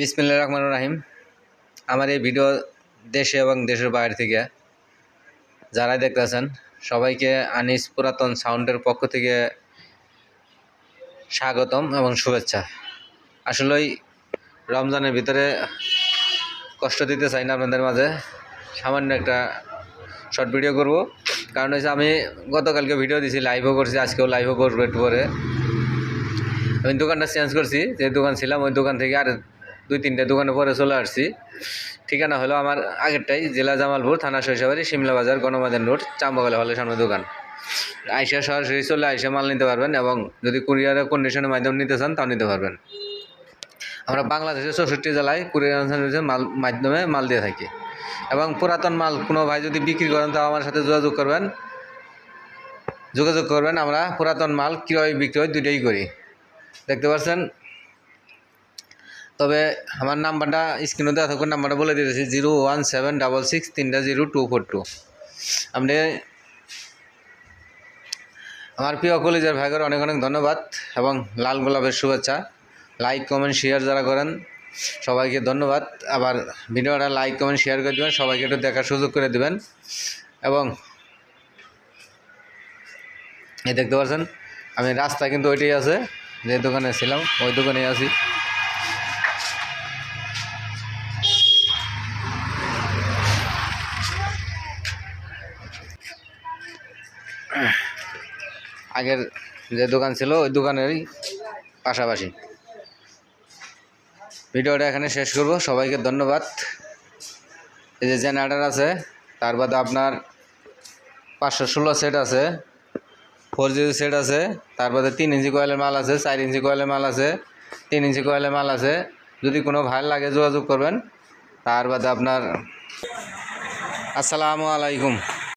বিসমিল্লা রহমান রাহিম। আমার এই ভিডিও দেশে এবং দেশের বাইরে থেকে যারা দেখতেছেন, সবাইকে আনিস পুরাতন সাউন্ডের পক্ষ থেকে স্বাগতম এবং শুভেচ্ছা। আসলেই রমজানের ভিতরে কষ্ট দিতে চাই না আপনাদের মাঝে। সামান্য একটা শর্ট ভিডিও করব। কারণ হচ্ছে আমি গতকালকে ভিডিও দিয়েছি লাইভও করছি, আজকেও লাইভও করব একটু পরে। আমি দোকানটা চেঞ্জ করছি, যে দোকান ছিলাম, ওই দোকান থেকে আর দুই তিনটে দোকানে পরে চলে আসছি। ঠিকানা হলো আমার আগেরটাই, জেলা জামালপুর, থানা শৈশবাড়ি শিমলা বাজার গণমাদান রোড, চাম্বাগালা হলের সামনে দোকান। আইসা সরাসরি চলে আইসা মাল নিতে পারবেন এবং যদি কুরিয়ারের কন্ডিশনের মাধ্যমে নিতে চান, তাও নিতে পারবেন। আমরা বাংলাদেশের চৌষট্টি জেলায় কুরিয়ার মাল, মাধ্যমে মাল দিয়ে থাকি। এবং পুরাতন মাল কোনো ভাই যদি বিক্রি করেন, তাও আমার সাথে যোগাযোগ করবেন। যোগাযোগ করবেন, আমরা পুরাতন মাল ক্রয় বিক্রয় দুটোই করি। দেখতে পাচ্ছেন? তবে আমার নাম্বারটা স্ক্রিনে দেওয়া থাকুন নাম্বারটা বলে দিতেছি, zero one seven double six তিনটা জিরো টু ফোর টু। আপনি আমার প্রিয় কলেজের ভাইগর অনেক অনেক ধন্যবাদ এবং লাল গোলাপের শুভেচ্ছা। লাইক কমেন্ট শেয়ার যারা করেন, সবাইকে ধন্যবাদ। আবার ভিডিওটা লাইক কমেন্ট শেয়ার করে দেবেন, সবাইকে একটু দেখার সুযোগ করে দেবেন। এবং এই দেখতে পাচ্ছেন, আমি রাস্তা কিন্তু ওইটাই আছে, যে দোকানে ছিলাম, ওই দোকানেই আছি। আগের যে দোকান ছিল, ওই দোকানেরই পাশাপাশি। ভিডিওটা এখানে শেষ করব। সবাইকে ধন্যবাদ। এই যে জেনারেটার আছে, তার বাদে আপনার পাঁচশো ষোলো সেট আছে, ফোর জি সেট আছে, তার বাদে তিন ইঞ্চি কয়েলের মাল আছে, চার ইঞ্চি কয়েলের মাল আছে, তিন ইঞ্চি কয়েলের মাল আছে। যদি কোনো ভালো লাগে যোগাযোগ করবেন, তার বাদে আপনার আসসালামু আলাইকুম।